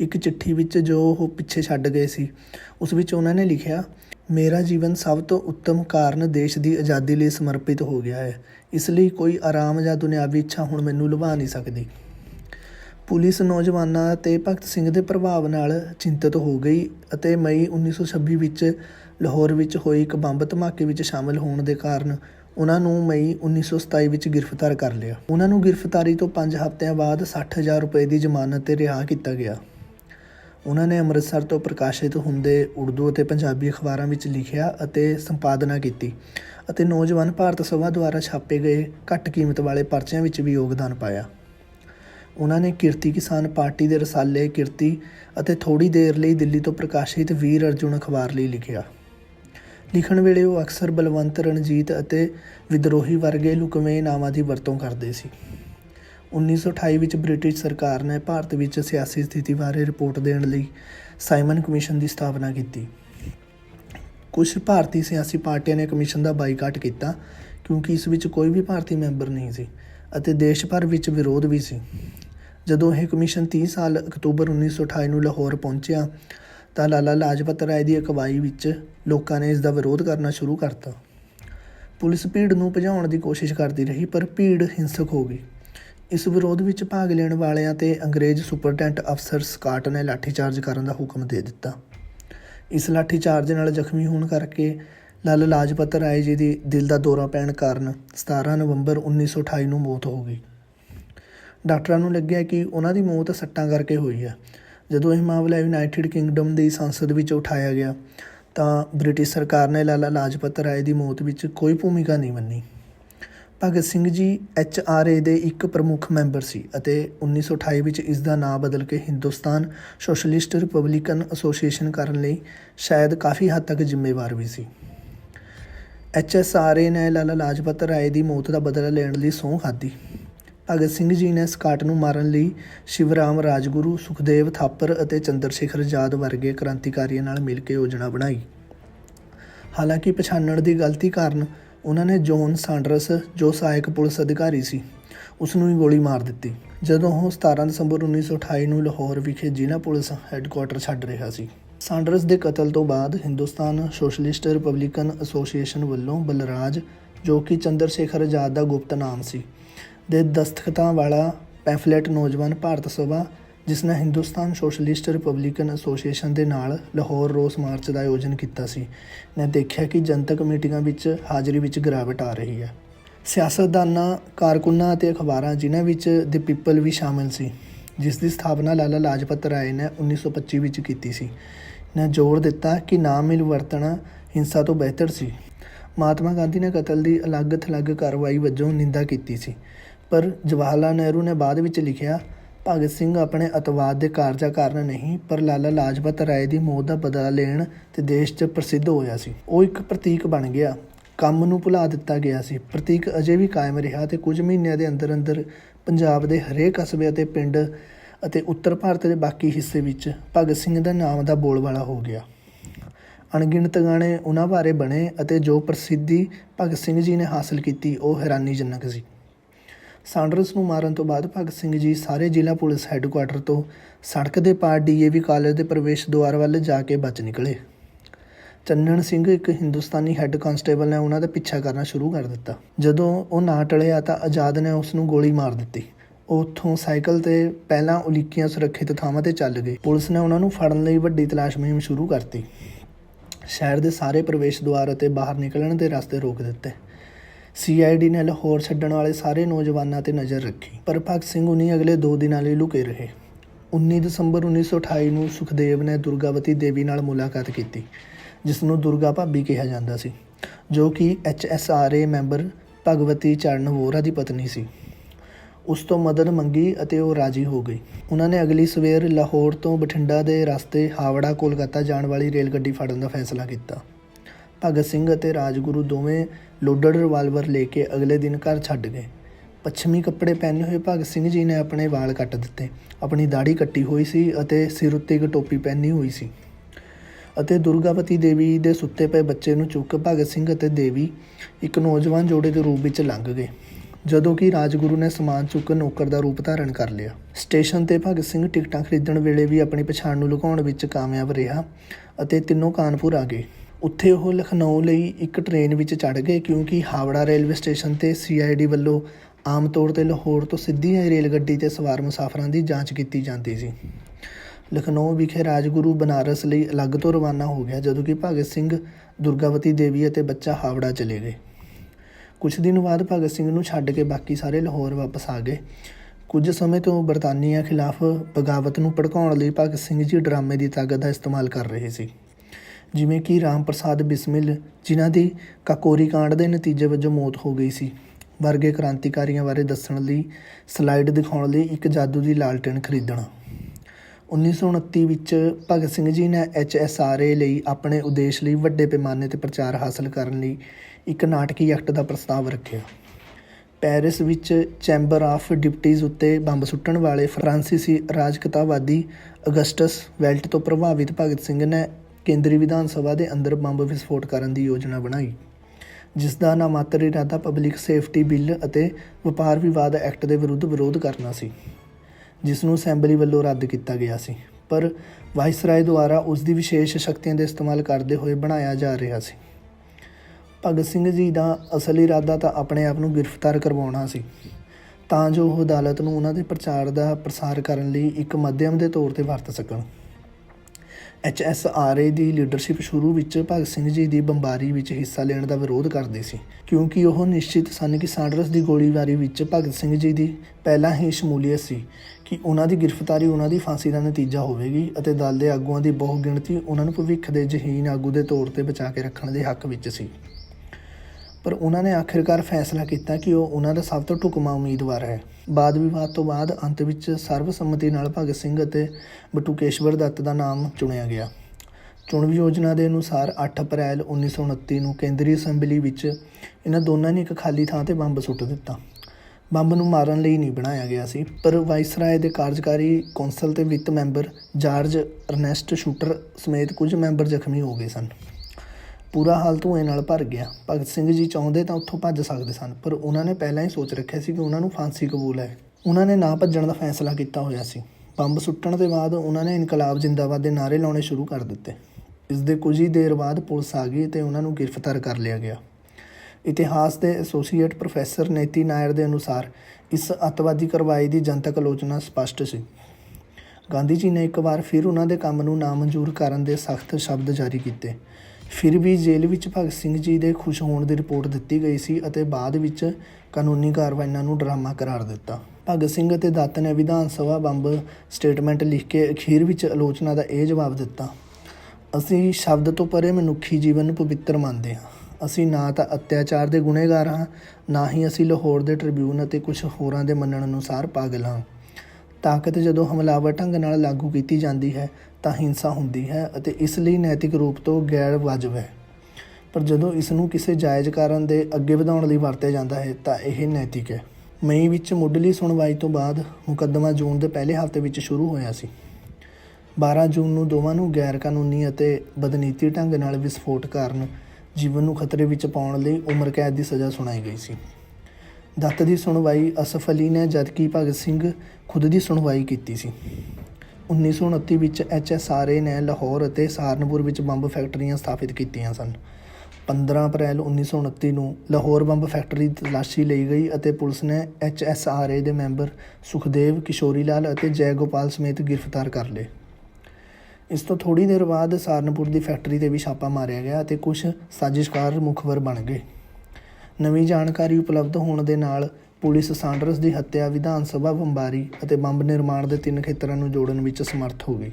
ਇੱਕ ਚਿੱਠੀ ਵਿੱਚ ਜੋ ਉਹ ਪਿੱਛੇ ਛੱਡ ਗਏ ਸੀ, ਉਸ ਵਿੱਚ ਉਹਨਾਂ ਨੇ ਲਿਖਿਆ, ਮੇਰਾ ਜੀਵਨ ਸਭ ਤੋਂ ਉੱਤਮ ਕਾਰਨ ਦੇਸ਼ ਦੀ ਆਜ਼ਾਦੀ ਲਈ ਸਮਰਪਿਤ ਹੋ ਗਿਆ ਹੈ। ਇਸ ਲਈ ਕੋਈ ਆਰਾਮ ਜਾਂ ਦੁਨਿਆਵੀ ਇੱਛਾ ਹੁਣ ਮੈਨੂੰ ਲੁਭਾ ਨਹੀਂ ਸਕਦੀ ਪੁਲਿਸ ਨੌਜਵਾਨਾਂ ਤੇ ਭਗਤ ਸਿੰਘ ਦੇ ਪ੍ਰਭਾਵ ਨਾਲ ਚਿੰਤਤ ਹੋ ਗਈ ਅਤੇ ਮਈ 1926 ਵਿੱਚ ਲਾਹੌਰ ਵਿੱਚ ਹੋਏ ਇੱਕ ਬੰਬ ਧਮਾਕੇ ਵਿੱਚ ਸ਼ਾਮਲ ਹੋਣ ਦੇ ਕਾਰਨ ਉਹਨਾਂ ਨੂੰ ਮਈ 1927 ਵਿੱਚ ਗ੍ਰਿਫਤਾਰ ਕਰ ਲਿਆ। ਉਹਨਾਂ ਨੂੰ ਗ੍ਰਿਫਤਾਰੀ ਤੋਂ 5 ਹਫ਼ਤਿਆਂ ਬਾਅਦ 60000 ਰੁਪਏ ਦੀ ਜ਼ਮਾਨਤ ਤੇ ਰਿਹਾ ਕੀਤਾ ਗਿਆ। ਉਹਨਾਂ ਨੇ ਅੰਮ੍ਰਿਤਸਰ ਤੋਂ ਪ੍ਰਕਾਸ਼ਿਤ ਹੁੰਦੇ ਉਰਦੂ ਅਤੇ ਪੰਜਾਬੀ ਅਖਬਾਰਾਂ ਵਿੱਚ ਲਿਖਿਆ ਅਤੇ ਸੰਪਾਦਨਾ ਕੀਤੀ ਅਤੇ ਨੌਜਵਾਨ ਭਾਰਤ ਸਭਾ ਦੁਆਰਾ ਛਾਪੇ ਗਏ ਘੱਟ ਕੀਮਤ ਵਾਲੇ ਪਰਚਿਆਂ ਵਿੱਚ ਵੀ ਯੋਗਦਾਨ ਪਾਇਆ। ਉਹਨਾਂ ਨੇ ਕਿਰਤੀ ਕਿਸਾਨ ਪਾਰਟੀ ਦੇ ਰਸਾਲੇ ਕਿਰਤੀ ਅਤੇ ਥੋੜੀ ਦੇਰ ਲਈ ਦਿੱਲੀ ਤੋਂ ਪ੍ਰਕਾਸ਼ਿਤ ਵੀਰ ਅਰਜੁਨ ਅਖਬਾਰ ਲਈ ਲਿਖਿਆ। ਲਿਖਣ ਵੇਲੇ ਉਹ ਅਕਸਰ ਬਲਵੰਤ ਰਣਜੀਤ ਅਤੇ ਵਿਦਰੋਹੀ ਵਰਗੇ ਲੁਕਵੇਂ ਨਾਵਾਂ ਦੀ ਵਰਤੋਂ ਕਰਦੇ ਸੀ। 1928 ਵਿੱਚ ਬ੍ਰਿਟਿਸ਼ ਸਰਕਾਰ ਨੇ ਭਾਰਤ ਵਿੱਚ ਸਿਆਸੀ ਸਥਿਤੀ ਬਾਰੇ ਰਿਪੋਰਟ ਦੇਣ ਲਈ ਸਾਈਮਨ ਕਮਿਸ਼ਨ ਦੀ ਸਥਾਪਨਾ ਕੀਤੀ। ਕੁਝ ਭਾਰਤੀ ਸਿਆਸੀ ਪਾਰਟੀਆਂ ਨੇ ਕਮਿਸ਼ਨ ਦਾ ਬਾਈਕਾਟ ਕੀਤਾ ਕਿਉਂਕਿ ਇਸ ਵਿੱਚ ਕੋਈ ਵੀ ਭਾਰਤੀ ਮੈਂਬਰ ਨਹੀਂ ਸੀ ਅਤੇ ਦੇਸ਼ ਭਰ ਵਿੱਚ ਵਿਰੋਧ ਵੀ ਸੀ। ਜਦੋਂ ਇਹ ਕਮਿਸ਼ਨ 30 ਸਾਲ ਅਕਤੂਬਰ 1928 ਨੂੰ ਲਾਹੌਰ ਪਹੁੰਚਿਆ ਤਾਂ ਲਾਲਾ ਲਾਜਪਤ ਰਾਏ ਦੀ ਅਗਵਾਈ ਵਿੱਚ ਲੋਕਾਂ ਨੇ ਇਸ ਦਾ ਵਿਰੋਧ ਕਰਨਾ ਸ਼ੁਰੂ ਕਰਤਾ। ਪੁਲਿਸ ਭੀੜ ਨੂੰ ਭਜਾਉਣ ਦੀ ਕੋਸ਼ਿਸ਼ ਕਰਦੀ ਰਹੀ ਪਰ ਭੀੜ ਹਿੰਸਕ ਹੋ ਗਈ। ਇਸ ਵਿਰੋਧ ਵਿੱਚ ਭਾਗ ਲੈਣ ਵਾਲਿਆਂ ਤੇ ਅੰਗਰੇਜ਼ ਸੁਪਰਡੈਂਟ ਅਫਸਰ ਸਕਾਟ ਨੇ ਲਾਠੀਚਾਰਜ ਕਰਨ ਦਾ ਹੁਕਮ ਦੇ ਦਿੱਤਾ। ਇਸ ਲਾਠੀਚਾਰਜ ਨਾਲ ਜ਼ਖਮੀ ਹੋਣ ਕਰਕੇ ਲਾਲਾ ਲਾਜਪਤ ਰਾਏ ਜੀ ਦੀ ਦਿਲ ਦਾ ਦੌਰਾ ਪੈਣ ਕਾਰਨ 17 ਨਵੰਬਰ 1928 ਨੂੰ ਮੌਤ ਹੋ ਗਈ। ਡਾਕਟਰਾਂ ਨੂੰ ਲੱਗਿਆ ਕਿ ਉਹਨਾਂ ਦੀ ਮੌਤ ਸੱਟਾਂ ਕਰਕੇ ਹੋਈ ਹੈ। ਜਦੋਂ ਇਹ ਮਾਮਲਾ ਯੂਨਾਈਟਿਡ ਕਿੰਗਡਮ ਦੀ ਸੰਸਦ ਵਿੱਚ ਉਠਾਇਆ ਗਿਆ ਤਾਂ ਬ੍ਰਿਟਿਸ਼ ਸਰਕਾਰ ਨੇ ਲਾਲਾ ਲਾਜਪਤ ਰਾਏ ਦੀ ਮੌਤ ਵਿੱਚ ਕੋਈ ਭੂਮਿਕਾ ਨਹੀਂ ਮੰਨੀ। Bhagat Singh ji H R A ਦੇ ਇੱਕ ਪ੍ਰਮੁੱਖ ਮੈਂਬਰ ਸੀ ਅਤੇ 1928 ਵਿੱਚ ਇਸ ਦਾ ਨਾਮ ਬਦਲ ਕੇ ਹਿੰਦੁਸਤਾਨ ਸੋਸ਼ਲਿਸਟ ਰਿਪਬਲਿਕਨ ਐਸੋਸੀਏਸ਼ਨ ਕਰਨ ਲਈ ਸ਼ਾਇਦ ਕਾਫੀ ਹੱਦ ਤੱਕ ਜ਼ਿੰਮੇਵਾਰ ਵੀ ਸੀ। ਐਚ ਐਸ ਆਰ ਏ ਨੇ ਲਾਲਾ ਲਾਜਪਤ ਰਾਏ ਦੀ ਮੌਤ ਦਾ ਬਦਲਾ ਲੈਣ ਲਈ ਸਹੁੰ ਖਾਧੀ। ਭਗਤ ਸਿੰਘ ਜੀ ਨੇ ਸਕਾਟ ਨੂੰ ਮਾਰਨ ਲਈ ਸ਼ਿਵਰਾਮ ਰਾਜਗੁਰੂ, ਸੁਖਦੇਵ ਥਾਪਰ ਅਤੇ ਚੰਦਰ ਸ਼ੇਖਰ ਆਜ਼ਾਦ ਵਰਗੇ ਕ੍ਰਾਂਤੀਕਾਰੀਆਂ ਨਾਲ ਮਿਲ ਕੇ ਯੋਜਨਾ ਬਣਾਈ। ਹਾਲਾਂਕਿ ਪਛਾਣਨ ਦੀ ਗਲਤੀ ਕਾਰਨ ਉਹਨਾਂ ਨੇ ਜੌਨ ਸਾਂਡਰਸ, ਜੋ ਸਹਾਇਕ ਪੁਲਿਸ ਅਧਿਕਾਰੀ ਸੀ ਉਸ ਨੂੰ ਹੀ ਗੋਲੀ ਮਾਰ ਦਿੱਤੀ। ਜਦੋਂ ਉਹ 17 ਦਸੰਬਰ 1928 ਨੂੰ ਲਾਹੌਰ ਵਿਖੇ ਜ਼ਿਲ੍ਹਾ ਪੁਲਿਸ ਹੈੱਡਕੁਆਟਰ ਛੱਡ ਰਿਹਾ ਸੀ, ਸਾਂਡਰਸ ਦੇ ਕਤਲ ਤੋਂ ਬਾਅਦ ਹਿੰਦੁਸਤਾਨ ਸੋਸ਼ਲਿਸਟ ਰਿਪਬਲਿਕਨ ਐਸੋਸੀਏਸ਼ਨ ਵੱਲੋਂ ਬਲਰਾਜ, ਜੋ ਕਿ ਚੰਦਰ ਸ਼ੇਖਰ ਆਜ਼ਾਦ ਦਾ ਗੁਪਤ ਨਾਮ ਸੀ, ਦੇ ਦਸਤਖਤਾਂ ਵਾਲਾ ਪੈਫਲੇਟ ਨੌਜਵਾਨ ਭਾਰਤ ਸਭਾ ਜਿਸ ਨੇ ਹਿੰਦੁਸਤਾਨ ਸੋਸ਼ਲਿਸਟ ਰਿਪਬਲਿਕਨ ਐਸੋਸੀਏਸ਼ਨ ਦੇ ਨਾਲ ਲਾਹੌਰ ਰੋਸ ਮਾਰਚ ਦਾ ਆਯੋਜਨ ਕੀਤਾ ਸੀ। ਨੇ ਦੇਖਿਆ ਕਿ ਜਨਤਕ ਮੀਟਿੰਗਾਂ ਵਿੱਚ ਹਾਜ਼ਰੀ ਵਿੱਚ ਗਿਰਾਵਟ ਆ ਰਹੀ ਹੈ। ਸਿਆਸਤਦਾਨਾਂ, ਕਾਰਕੁਨਾਂ ਅਤੇ ਅਖਬਾਰਾਂ ਜਿਨ੍ਹਾਂ ਵਿੱਚ ਦੀ ਪੀਪਲ ਵੀ ਸ਼ਾਮਲ ਸੀ, ਜਿਸ ਦੀ ਸਥਾਪਨਾ ਲਾਲਾ ਲਾਜਪਤ ਰਾਏ ਨੇ 1925 ਵਿੱਚ ਕੀਤੀ ਸੀ। ਨੇ ਜ਼ੋਰ ਦਿੱਤਾ ਕਿ ਨਾ ਮਿਲ ਵਰਤਣਾ ਹਿੰਸਾ ਤੋਂ ਬਿਹਤਰ ਸੀ। ਮਹਾਤਮਾ ਗਾਂਧੀ ਨੇ ਕਤਲ ਦੀ ਅਲੱਗ-ਥਲੱਗ ਕਾਰਵਾਈ ਵਜੋਂ ਨਿੰਦਾ ਕੀਤੀ ਸੀ। ਪਰ ਜਵਾਹਰ ਲਾਲ ਨਹਿਰੂ ਨੇ ਬਾਅਦ ਵਿੱਚ ਲਿਖਿਆ ਭਗਤ ਸਿੰਘ ਆਪਣੇ ਅਤਵਾਦ ਦੇ ਕਾਰਜਾਂ ਕਾਰਨ ਨਹੀਂ, ਪਰ ਲਾਲਾ ਲਾਜਪਤ ਰਾਏ ਦੀ ਮੌਤ ਦਾ ਬਦਲਾ ਲੈਣ ਤੇ ਦੇਸ਼ 'ਚ ਪ੍ਰਸਿੱਧ ਹੋਇਆ ਸੀ। ਉਹ ਇੱਕ ਪ੍ਰਤੀਕ ਬਣ ਗਿਆ। ਕੰਮ ਨੂੰ ਭੁਲਾ ਦਿੱਤਾ ਗਿਆ ਸੀ। ਪ੍ਰਤੀਕ ਅਜੇ ਵੀ ਕਾਇਮ ਰਿਹਾ ਤੇ ਕੁਝ ਮਹੀਨਿਆਂ ਦੇ ਅੰਦਰ ਅੰਦਰ ਪੰਜਾਬ ਦੇ ਹਰੇਕ ਕਸਬੇ ਅਤੇ ਪਿੰਡ ਅਤੇ ਉੱਤਰ ਭਾਰਤ ਦੇ ਬਾਕੀ ਹਿੱਸੇ ਵਿੱਚ ਭਗਤ ਸਿੰਘ ਦਾ ਨਾਮ ਦਾ ਬੋਲਬਾਲਾ ਹੋ ਗਿਆ। ਅਣਗਿਣਤ ਗਾਣੇ ਉਹਨਾਂ ਬਾਰੇ ਬਣੇ ਅਤੇ ਜੋ ਪ੍ਰਸਿੱਧੀ ਭਗਤ ਸਿੰਘ ਜੀ ਨੇ ਹਾਸਲ ਕੀਤੀ, ਉਹ ਹੈਰਾਨੀਜਨਕ ਸੀ। ਸਾਂਡਰਸ ਨੂੰ ਮਾਰਨ ਤੋਂ ਬਾਅਦ ਭਗਤ ਸਿੰਘ ਜੀ ਸਾਰੇ ਜ਼ਿਲ੍ਹਾ ਪੁਲਿਸ ਹੈੱਡਕੁਆਟਰ ਤੋਂ ਸੜਕ ਦੇ ਪਾਰ ਡੀਏਵੀ ਕਾਲਜ ਦੇ ਪ੍ਰਵੇਸ਼ ਦੁਆਰ ਵੱਲ ਜਾ ਕੇ ਬਚ ਨਿਕਲੇ। ਚੰਨਣ ਸਿੰਘ ਇੱਕ ਹਿੰਦੁਸਤਾਨੀ ਹੈੱਡ ਕਾਂਸਟੇਬਲ ਨੇ ਉਹਨਾਂ ਦਾ ਪਿੱਛਾ ਕਰਨਾ ਸ਼ੁਰੂ ਕਰ ਦਿੱਤਾ। ਜਦੋਂ ਉਹ ਨਾ ਟਲਿਆ ਤਾਂ ਆਜ਼ਾਦ ਨੇ ਉਸ ਨੂੰ ਗੋਲੀ ਮਾਰ ਦਿੱਤੀ। ਉਹ ਉੱਥੋਂ ਸਾਈਕਲ ਤੇ ਪਹਿਲਾਂ ਉਲੀਕੀਆਂ ਸੁਰੱਖਿਅਤ ਥਾਵਾਂ ਤੇ ਚੱਲ ਗਏ। ਪੁਲਿਸ ਨੇ ਉਹਨਾਂ ਨੂੰ ਫੜਨ ਲਈ ਵੱਡੀ ਤਲਾਸ਼ ਮੁਹਿੰਮ ਸ਼ੁਰੂ ਕਰਤੀ। ਸ਼ਹਿਰ ਦੇ ਸਾਰੇ ਪ੍ਰਵੇਸ਼ ਦੁਆਰ ਅਤੇ ਬਾਹਰ ਨਿਕਲਣ ਦੇ ਰਸਤੇ ਰੋਕ ਦਿੱਤੇ। ਸੀਆਈਡੀ ਨੇ ਲਾਹੌਰ ਛੱਡਣ ਵਾਲੇ ਸਾਰੇ ਨੌਜਵਾਨਾਂ ਤੇ ਨਜ਼ਰ ਰੱਖੀ। ਪਰ ਭਗਤ ਸਿੰਘ ਉਨੀ ਅਗਲੇ 2 ਦਿਨਾਂ ਲਈ ਲੁਕੇ ਰਹੇ। 19 ਦਸੰਬਰ 1928 ਨੂੰ ਸੁਖਦੇਵ ਨੇ ਦੁਰਗਾਵਤੀ ਦੇਵੀ ਨਾਲ ਮੁਲਾਕਾਤ ਕੀਤੀ, ਜਿਸ ਨੂੰ ਦੁਰਗਾ ਭਾਬੀ ਕਿਹਾ ਜਾਂਦਾ ਸੀ, ਜੋ ਕਿ ਐਚਐਸਆਰਏ ਮੈਂਬਰ ਭਗਵਤੀ ਚਰਨ ਵੋਰਾ ਦੀ ਪਤਨੀ ਸੀ। ਉਸ ਤੋਂ ਮਦਦ ਮੰਗੀ ਅਤੇ ਉਹ ਰਾਜੀ ਹੋ ਗਈ। ਉਹਨਾਂ ਨੇ ਅਗਲੀ ਸਵੇਰ ਲਾਹੌਰ ਤੋਂ ਬਠਿੰਡਾ ਦੇ ਰਸਤੇ ਹਾਵੜਾ, ਕੋਲਕਾਤਾ ਜਾਣ ਵਾਲੀ ਰੇਲ ਗੱਡੀ ਫੜਨ ਦਾ ਫੈਸਲਾ ਕੀਤਾ। ਭਗਤ ਸਿੰਘ ਅਤੇ ਰਾਜਗੁਰੂ ਦੋਵੇਂ ਲੋਡਡ ਰਿਵਾਲਵਰ ਲੈ ਕੇ ਅਗਲੇ ਦਿਨ ਘਰ ਛੱਡ ਗਏ। ਪੱਛਮੀ ਕੱਪੜੇ ਪਹਿਨੇ ਹੋਏ ਭਗਤ ਸਿੰਘ ਜੀ ਨੇ ਆਪਣੇ ਵਾਲ ਕੱਟ ਦਿੱਤੇ। ਆਪਣੀ ਦਾੜੀ ਕੱਟੀ ਹੋਈ ਸੀ ਅਤੇ ਸਿਰ ਉੱਤੇ ਇੱਕ ਟੋਪੀ ਪਹਿਨੀ ਹੋਈ ਸੀ। ਅਤੇ ਦੁਰਗਾਪਤੀ ਦੇਵੀ ਦੇ ਸੁੱਤੇ ਪਏ ਬੱਚੇ ਨੂੰ ਚੁੱਕ ਭਗਤ ਸਿੰਘ ਅਤੇ ਦੇਵੀ ਇੱਕ ਨੌਜਵਾਨ ਜੋੜੇ ਦੇ ਰੂਪ ਵਿੱਚ ਲੰਘ ਗਏ। ਜਦੋਂ ਕਿ ਰਾਜਗੁਰੂ ਨੇ ਸਮਾਨ ਚੁੱਕ ਨੌਕਰ ਦਾ ਰੂਪ ਧਾਰਨ ਕਰ ਲਿਆ। ਸਟੇਸ਼ਨ ਤੇ ਭਗਤ ਸਿੰਘ ਟਿਕਟਾਂ ਖਰੀਦਣ ਵੇਲੇ ਵੀ ਆਪਣੀ ਪਛਾਣ ਨੂੰ ਲੁਕਾਉਣ ਵਿੱਚ ਕਾਮਯਾਬ ਰਿਹਾ ਅਤੇ ਤਿੰਨੋਂ ਕਾਨਪੁਰ ਆ ਗਏ। ਉੱਥੇ ਉਹ ਲਖਨਊ ਲਈ ਇੱਕ ਟ੍ਰੇਨ ਵਿੱਚ ਚੜ੍ਹ ਗਏ ਕਿਉਂਕਿ ਹਾਵੜਾ ਰੇਲਵੇ ਸਟੇਸ਼ਨ ਤੇ ਸੀਆਈਡੀ ਵੱਲੋਂ ਆਮ ਤੌਰ ਤੇ ਲਾਹੌਰ ਤੋਂ ਸਿੱਧੀ ਰੇਲ ਗੱਡੀ ਤੇ ਸਵਾਰ ਮੁਸਾਫਰਾਂ ਦੀ ਜਾਂਚ ਕੀਤੀ ਜਾਂਦੀ ਸੀ। ਲਖਨਊ ਵਿਖੇ ਰਾਜਗੁਰੂ ਬਨਾਰਸ ਲਈ ਅਲੱਗ ਤੋਂ ਰਵਾਨਾ ਹੋ ਗਿਆ ਜਦੋਂ ਕਿ ਭਗਤ ਸਿੰਘ ਦੁਰਗਾਵਤੀ ਦੇਵੀ ਅਤੇ ਬੱਚਾ ਹਾਵੜਾ ਚਲੇ ਗਏ। ਕੁਝ ਦਿਨ ਬਾਅਦ ਭਗਤ ਸਿੰਘ ਨੂੰ ਛੱਡ ਕੇ ਬਾਕੀ ਸਾਰੇ ਲਾਹੌਰ ਵਾਪਸ ਆ ਗਏ। ਕੁਝ ਸਮੇਂ ਤੋਂ ਬਰਤਾਨੀਆ ਖਿਲਾਫ ਬਗਾਵਤ ਨੂੰ ਭੜਕਾਉਣ ਲਈ ਭਗਤ ਸਿੰਘ ਜੀ ਡਰਾਮੇ ਦੀ ਤਾਕਤ ਦਾ ਇਸਤੇਮਾਲ ਕਰ ਰਹੇ ਸੀ। ਜਿਵੇਂ ਕਿ ਰਾਮ ਪ੍ਰਸਾਦ ਬਿਸਮਿਲ, ਜਿਨ੍ਹਾਂ ਦੀ ਕਾਕੋਰੀ ਕਾਂਡ ਦੇ ਨਤੀਜੇ ਵਜੋਂ ਮੌਤ ਹੋ ਗਈ ਸੀ। ਵਰਗੇ ਕ੍ਰਾਂਤੀਕਾਰੀਆਂ ਬਾਰੇ ਦੱਸਣ ਲਈ ਸਲਾਈਡ ਦਿਖਾਉਣ ਲਈ ਇੱਕ ਜਾਦੂ ਦੀ ਲਾਲਟੇਨ ਖਰੀਦਣਾ। 1929 ਵਿੱਚ ਭਗਤ ਸਿੰਘ ਜੀ ਨੇ ਐਚਐਸਆਰਏ ਲਈ ਆਪਣੇ ਉਦੇਸ਼ ਲਈ ਵੱਡੇ ਪੈਮਾਨੇ ਤੇ ਪ੍ਰਚਾਰ ਹਾਸਲ ਕਰਨ ਲਈ ਇੱਕ ਨਾਟਕੀ ਐਕਟ ਦਾ ਪ੍ਰਸਤਾਵ ਰੱਖਿਆ। ਪੈਰਿਸ ਵਿੱਚ ਚੈਂਬਰ ਆਫ ਡਿਪਟੀਜ਼ ਉੱਤੇ ਬੰਬ ਸੁੱਟਣ ਵਾਲੇ ਫਰਾਂਸੀਸੀ ਰਾਜਕਤਾਵਾਦੀ ਅਗਸਟਸ ਵੈਲਟ ਤੋਂ ਪ੍ਰਭਾਵਿਤ ਭਗਤ ਸਿੰਘ ਨੇ ਕੇਂਦਰੀ ਵਿਧਾਨ ਸਭਾ ਦੇ ਅੰਦਰ ਬੰਬ ਵਿਸਫੋਟ ਕਰਨ ਦੀ ਯੋਜਨਾ ਬਣਾਈ ਜਿਸ ਦਾ ਨਾਮਾਤਰ ਇਰਾਦਾ ਪਬਲਿਕ ਸੇਫਟੀ ਬਿੱਲ ਅਤੇ ਵਪਾਰ ਵਿਵਾਦ ਐਕਟ ਦੇ ਵਿਰੁੱਧ ਵਿਰੋਧ ਕਰਨਾ ਸੀ ਜਿਸ ਨੂੰ ਅਸੈਂਬਲੀ ਵੱਲੋਂ ਰੱਦ ਕੀਤਾ ਗਿਆ ਸੀ, ਪਰ ਵਾਇਸਰਾਏ ਦੁਆਰਾ ਉਸ ਦੀ ਵਿਸ਼ੇਸ਼ ਸ਼ਕਤੀਆਂ ਦਾ ਇਸਤੇਮਾਲ ਕਰਦੇ ਹੋਏ ਬਣਾਇਆ ਜਾ ਰਿਹਾ ਸੀ। ਭਗਤ ਸਿੰਘ ਜੀ ਦਾ ਅਸਲ ਇਰਾਦਾ ਤਾਂ ਆਪਣੇ ਆਪ ਨੂੰ ਗ੍ਰਿਫਤਾਰ ਕਰਵਾਉਣਾ ਸੀ, ਤਾਂ ਜੋ ਉਹ ਅਦਾਲਤ ਨੂੰ ਉਹਨਾਂ ਦੇ ਪ੍ਰਚਾਰ ਦਾ ਪ੍ਰਸਾਰ ਕਰਨ ਲਈ ਇੱਕ ਮਾਧਿਅਮ ਦੇ ਤੌਰ ਤੇ ਵਰਤ ਸਕਣ। ਐਚਐਸਆਰਏ ਦੀ ਲੀਡਰਸ਼ਿਪ ਸ਼ੁਰੂ ਵਿੱਚ ਭਗਤ ਸਿੰਘ ਜੀ ਦੀ ਬੰਬਾਰੀ ਵਿੱਚ ਹਿੱਸਾ ਲੈਣ ਦਾ ਵਿਰੋਧ ਕਰਦੀ ਸੀ, ਕਿਉਂਕਿ ਉਹ ਨਿਸ਼ਚਿਤ ਸਨ ਕਿ ਸਾਂਡਰਸ ਦੀ ਗੋਲੀਬਾਰੀ ਵਿੱਚ ਭਗਤ ਸਿੰਘ ਜੀ ਦੀ ਪਹਿਲਾਂ ਹੀ ਸ਼ਮੂਲੀਅਤ ਸੀ ਕਿ ਉਹਨਾਂ ਦੀ ਗ੍ਰਿਫਤਾਰੀ ਉਹਨਾਂ ਦੀ ਫਾਂਸੀ ਦਾ ਨਤੀਜਾ ਹੋਵੇਗੀ ਅਤੇ ਦਲ ਦੇ ਆਗੂਆਂ ਦੀ ਬਹੁਗਿਣਤੀ ਉਹਨਾਂ ਨੂੰ ਭਵਿੱਖ ਦੇ ਜਹੀਨ ਆਗੂ ਦੇ ਤੌਰ ਤੇ ਬਚਾ ਕੇ ਰੱਖਣ ਦੇ ਹੱਕ ਵਿੱਚ ਸੀ। ਪਰ ਉਹਨਾਂ ਨੇ ਆਖਿਰਕਾਰ ਫੈਸਲਾ ਕੀਤਾ ਕਿ ਉਹ ਉਹਨਾਂ ਦਾ ਸਭ ਤੋਂ ਢੁਕਵਾਂ ਉਮੀਦਵਾਰ ਹੈ। ਬਾਦ ਵਿਵਾਦ ਤੋਂ ਬਾਅਦ ਅੰਤ ਵਿੱਚ ਸਰਬਸੰਮਤੀ ਨਾਲ ਭਗਤ ਸਿੰਘ ਅਤੇ ਬਟੂਕੇਸ਼ਵਰ ਦੱਤ ਦਾ ਨਾਮ ਚੁਣਿਆ ਗਿਆ। ਚੋਣ ਯੋਜਨਾ ਦੇ ਅਨੁਸਾਰ 8 ਅਪ੍ਰੈਲ 1929 ਨੂੰ ਕੇਂਦਰੀ ਅਸੈਂਬਲੀ ਵਿੱਚ ਇਹਨਾਂ ਦੋਨਾਂ ਨੇ ਇੱਕ ਖਾਲੀ ਥਾਂ ਤੇ ਬੰਬ ਸੁੱਟ ਦਿੱਤਾ। ਬੰਬ ਨੂੰ ਮਾਰਨ ਲਈ ਨਹੀਂ ਬਣਾਇਆ ਗਿਆ ਸੀ, ਪਰ ਵਾਇਸਰਾਏ ਦੇ ਕਾਰਜਕਾਰੀ ਕੌਂਸਲ ਤੇ ਵਿੱਤ ਮੈਂਬਰ ਜਾਰਜ ਅਰਨੈਸਟ ਸ਼ੂਟਰ ਸਮੇਤ ਕੁਝ ਮੈਂਬਰ ਜ਼ਖਮੀ ਹੋ ਗਏ ਸਨ। ਪੂਰਾ ਹਾਲ ਧੂਏ ਨਾਲ ਭਰ ਗਿਆ। ਭਗਤ ਸਿੰਘ ਜੀ ਚਾਹੁੰਦੇ ਤਾਂ ਉੱਥੋਂ ਭੱਜ ਸਕਦੇ ਸਨ, ਪਰ ਉਹਨਾਂ ਨੇ ਪਹਿਲਾਂ ਹੀ ਸੋਚ ਰੱਖਿਆ ਸੀ ਕਿ ਉਹਨਾਂ ਨੂੰ ਫਾਂਸੀ ਕਬੂਲ ਹੈ। ਉਹਨਾਂ ਨੇ ਨਾ ਭੱਜਣ ਦਾ ਫੈਸਲਾ ਕੀਤਾ ਹੋਇਆ ਸੀ। ਬੰਬ ਸੁੱਟਣ ਦੇ ਬਾਅਦ ਉਹਨਾਂ ਨੇ ਇਨਕਲਾਬ ਜਿੰਦਾਬਾਦ ਦੇ ਨਾਅਰੇ ਲਾਉਣੇ ਸ਼ੁਰੂ ਕਰ ਦਿੱਤੇ। ਇਸ ਦੇ ਕੁਝ ਹੀ ਦੇਰ ਬਾਅਦ ਪੁਲਿਸ ਆ ਗਈ ਤੇ ਉਹਨਾਂ ਨੂੰ ਗ੍ਰਿਫਤਾਰ ਕਰ ਲਿਆ ਗਿਆ। ਇਤਿਹਾਸ ਦੇ ਐਸੋਸੀਏਟ ਪ੍ਰੋਫੈਸਰ ਨੈਤੀ ਨਾਇਰ ਦੇ ਅਨੁਸਾਰ ਇਸ ਅੱਤਵਾਦੀ ਕਾਰਵਾਈ ਦੀ ਜਨਤਕ ਆਲੋਚਨਾ ਸਪਸ਼ਟ ਸੀ। ਗਾਂਧੀ ਜੀ ਨੇ ਇੱਕ ਵਾਰ ਫਿਰ ਉਹਨਾਂ ਦੇ ਕੰਮ ਨੂੰ ਨਾਮਨਜ਼ੂਰ ਕਰਨ ਦੇ ਸਖਤ ਸ਼ਬਦ ਜਾਰੀ ਕੀਤੇ। ਫਿਰ ਵੀ ਜੇਲ੍ਹ ਵਿੱਚ ਭਗਤ ਸਿੰਘ ਜੀ ਦੇ ਖੁਸ਼ ਹੋਣ ਦੀ ਰਿਪੋਰਟ ਦਿੱਤੀ ਗਈ ਸੀ ਅਤੇ ਬਾਅਦ ਵਿੱਚ ਕਾਨੂੰਨੀ ਕਾਰਵਾਈਆਂ ਨੂੰ ਡਰਾਮਾ ਕਰਾਰ ਦਿੱਤਾ। ਭਗਤ ਸਿੰਘ ਅਤੇ ਦੱਤ ਨੇ ਵਿਧਾਨ ਸਭਾ ਬੰਬ ਸਟੇਟਮੈਂਟ ਲਿਖ ਕੇ ਅਖੀਰ ਵਿੱਚ ਆਲੋਚਨਾ ਦਾ ਇਹ ਜਵਾਬ ਦਿੱਤਾ, ਅਸੀਂ ਸ਼ਬਦ ਤੋਂ ਪਰੇ ਮਨੁੱਖੀ ਜੀਵਨ ਨੂੰ ਪਵਿੱਤਰ ਮੰਨਦੇ ਹਾਂ। ਅਸੀਂ ਨਾ ਤਾਂ ਅਤਿਆਚਾਰ ਦੇ ਗੁਨੇਗਾਰ ਹਾਂ, ਨਾ ਹੀ ਅਸੀਂ ਲਾਹੌਰ ਦੇ ਟ੍ਰਿਬਿਊਨ ਅਤੇ ਕੁਝ ਹੋਰਾਂ ਦੇ ਮੰਨਣ ਅਨੁਸਾਰ ਪਾਗਲ ਹਾਂ। ਤਾਕਤ ਜਦੋਂ ਹਮਲਾਵਰ ਢੰਗ ਨਾਲ ਲਾਗੂ ਕੀਤੀ ਜਾਂਦੀ ਹੈ ਤਾਂ ਹਿੰਸਾ ਹੁੰਦੀ ਹੈ ਅਤੇ ਇਸ ਲਈ ਨੈਤਿਕ ਰੂਪ ਤੋਂ ਗੈਰ ਵਾਜਬ ਹੈ। ਪਰ ਜਦੋਂ ਇਸ ਨੂੰ ਕਿਸੇ ਜਾਇਜ਼ ਕਾਰਨ ਦੇ ਅੱਗੇ ਵਧਾਉਣ ਲਈ ਵਰਤਿਆ ਜਾਂਦਾ ਹੈ, ਤਾਂ ਇਹ ਨੈਤਿਕ ਹੈ। ਮਈ ਵਿੱਚ ਮੁੱਢਲੀ ਸੁਣਵਾਈ ਤੋਂ ਬਾਅਦ ਮੁਕੱਦਮਾ ਜੂਨ ਦੇ ਪਹਿਲੇ ਹਫ਼ਤੇ ਵਿੱਚ ਸ਼ੁਰੂ ਹੋਇਆ ਸੀ। 12 ਜੂਨ ਨੂੰ ਦੋਵਾਂ ਨੂੰ ਗੈਰ ਕਾਨੂੰਨੀ ਅਤੇ ਬਦਨੀਤੀ ਢੰਗ ਨਾਲ ਵਿਸਫੋਟ ਕਾਰਨ ਜੀਵਨ ਨੂੰ ਖਤਰੇ ਵਿੱਚ ਪਾਉਣ ਲਈ ਉਮਰ ਕੈਦ ਦੀ ਸਜ਼ਾ ਸੁਣਾਈ ਗਈ ਸੀ। ਦੱਤ ਦੀ ਸੁਣਵਾਈ ਅਸਫ ਅਲੀ ਨੇ, ਜਦਕਿ ਭਗਤ ਸਿੰਘ ਖੁਦ ਦੀ ਸੁਣਵਾਈ ਕੀਤੀ ਸੀ। 1929 ਵਿੱਚ ਐਚਐਸਆਰਏ ਨੇ ਲਾਹੌਰ ਅਤੇ ਸਹਾਰਨਪੁਰ ਵਿੱਚ ਬੰਬ ਫੈਕਟਰੀਆਂ ਸਥਾਪਿਤ ਕੀਤੀਆਂ ਸਨ। 15 ਅਪ੍ਰੈਲ 1929 ਨੂੰ ਲਾਹੌਰ ਬੰਬ ਫੈਕਟਰੀ ਦੀ ਤਲਾਸ਼ੀ ਲਈ ਗਈ ਅਤੇ ਪੁਲਿਸ ਨੇ ਐਚਐਸਆਰਏ ਦੇ ਮੈਂਬਰ ਸੁਖਦੇਵ ਕਿਸ਼ੋਰੀ ਲਾਲ ਅਤੇ ਜੈ ਗੋਪਾਲ ਸਮੇਤ ਗ੍ਰਿਫਤਾਰ ਕਰ ਲਏ। ਇਸ ਤੋਂ ਥੋੜੀ ਦੇਰ ਬਾਅਦ ਸਹਾਰਨਪੁਰ ਦੀ ਫੈਕਟਰੀ ਤੇ ਵੀ ਛਾਪਾ ਮਾਰਿਆ ਗਿਆ ਅਤੇ ਕੁਝ ਸਾਜ਼ਿਸ਼ਕਾਰ ਮੁਖਬਰ ਬਣ ਗਏ। ਨਵੀਂ ਜਾਣਕਾਰੀ ਉਪਲਬਧ ਹੋਣ ਦੇ ਨਾਲ ਪੁਲਿਸ ਸਾਂਡਰਸ ਦੀ ਹੱਤਿਆ, ਵਿਧਾਨ ਸਭਾ, ਬੰਬਾਰੀ ਅਤੇ ਬੰਬ ਨਿਰਮਾਣ ਦੇ ਤਿੰਨ ਖੇਤਰਾਂ ਨੂੰ ਜੋੜਨ ਵਿੱਚ ਸਮਰੱਥ ਹੋ ਗਈ।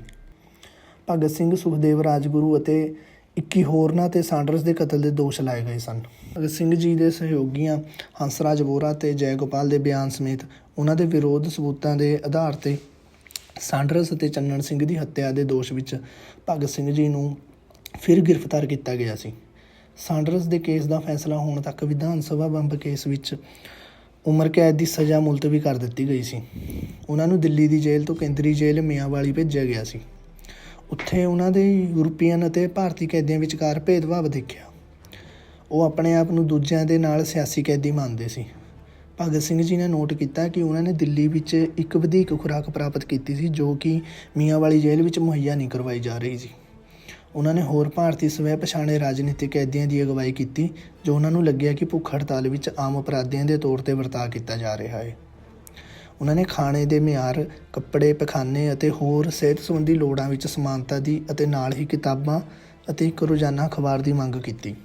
ਭਗਤ ਸਿੰਘ, ਸੁਖਦੇਵ, ਰਾਜਗੁਰੂ ਅਤੇ 21 ਹੋਰਨਾਂ ਤੇ ਸਾਂਡਰਸ ਦੇ ਕਤਲ ਦੇ ਦੋਸ਼ ਲਾਏ ਗਏ ਸਨ। ਭਗਤ ਸਿੰਘ ਜੀ ਦੇ ਸਹਿਯੋਗੀਆਂ ਹੰਸਰਾਜ ਵੋਰਾ ਤੇ ਜੈ ਗੋਪਾਲ ਦੇ ਬਿਆਨ ਸਮੇਤ ਉਹਨਾਂ ਦੇ ਵਿਰੋਧ ਸਬੂਤਾਂ ਦੇ ਆਧਾਰ ਤੇ ਸਾਂਡਰਸ ਅਤੇ ਚੰਨਣ ਸਿੰਘ ਦੀ ਹੱਤਿਆ ਦੇ ਦੋਸ਼ ਵਿੱਚ ਭਗਤ ਸਿੰਘ ਜੀ ਨੂੰ ਫਿਰ ਗ੍ਰਿਫਤਾਰ ਕੀਤਾ ਗਿਆ ਸੀ। ਸਾਂਡਰਸ ਦੇ ਕੇਸ ਦਾ ਫੈਸਲਾ ਹੋਣ ਤੱਕ ਵਿਧਾਨ ਸਭਾ ਬੰਬ ਕੇਸ ਵਿੱਚ ਉਮਰ ਕੈਦ ਦੀ ਸਜ਼ਾ ਮੁਲਤਵੀ ਕਰ ਦਿੱਤੀ ਗਈ ਸੀ। ਉਹਨਾਂ ਨੂੰ ਦਿੱਲੀ ਦੀ ਜੇਲ੍ਹ ਤੋਂ ਕੇਂਦਰੀ ਜੇਲ੍ਹ ਮਿਆਂਵਾਲੀ ਭੇਜਿਆ ਗਿਆ ਸੀ। ਉੱਥੇ ਉਹਨਾਂ ਦੇ ਯੂਰਪੀਅਨ ਅਤੇ ਭਾਰਤੀ ਕੈਦੀਆਂ ਵਿਚਕਾਰ ਭੇਦਭਾਵ ਦੇਖਿਆ। ਉਹ ਆਪਣੇ ਆਪ ਨੂੰ ਦੂਜਿਆਂ ਦੇ ਨਾਲ ਸਿਆਸੀ ਕੈਦੀ ਮੰਨਦੇ ਸੀ। ਭਗਤ ਸਿੰਘ ਜੀ ਨੇ ਨੋਟ ਕੀਤਾ ਕਿ ਉਹਨਾਂ ਨੇ ਦਿੱਲੀ ਵਿੱਚ ਇੱਕ ਵਧੇਕ ਖੁਰਾਕ ਪ੍ਰਾਪਤ ਕੀਤੀ ਸੀ, ਜੋ ਕਿ ਮੀਆਂਵਾਲੀ ਜੇਲ੍ਹ ਵਿੱਚ ਮੁਹੱਈਆ ਨਹੀਂ ਕਰਵਾਈ ਜਾ ਰਹੀ ਸੀ। ਉਹਨਾਂ ਨੇ ਹੋਰ ਭਾਰਤੀ ਸਵੈ ਪਛਾਣੇ ਰਾਜਨੀਤਿਕ ਕੈਦੀਆਂ ਦੀ ਅਗਵਾਈ ਕੀਤੀ, ਜੋ ਉਹਨਾਂ ਨੂੰ ਲੱਗਿਆ ਕਿ ਭੁੱਖ ਹੜਤਾਲ ਵਿੱਚ ਆਮ ਅਪਰਾਧੀਆਂ ਦੇ ਤੌਰ ਤੇ ਵਰਤਾਅ ਕੀਤਾ ਜਾ ਰਿਹਾ ਹੈ। ਉਹਨਾਂ ਨੇ ਖਾਣੇ ਦੇ ਮਿਆਰ, ਕੱਪੜੇ, ਪਖਾਨੇ ਅਤੇ ਹੋਰ ਸਿਹਤ ਸੰਬੰਧੀ ਲੋੜਾਂ ਵਿੱਚ ਸਮਾਨਤਾ ਦੀ ਅਤੇ ਨਾਲ ਹੀ ਕਿਤਾਬਾਂ ਅਤੇ ਇੱਕ ਰੋਜ਼ਾਨਾ ਅਖਬਾਰ ਦੀ ਮੰਗ ਕੀਤੀ।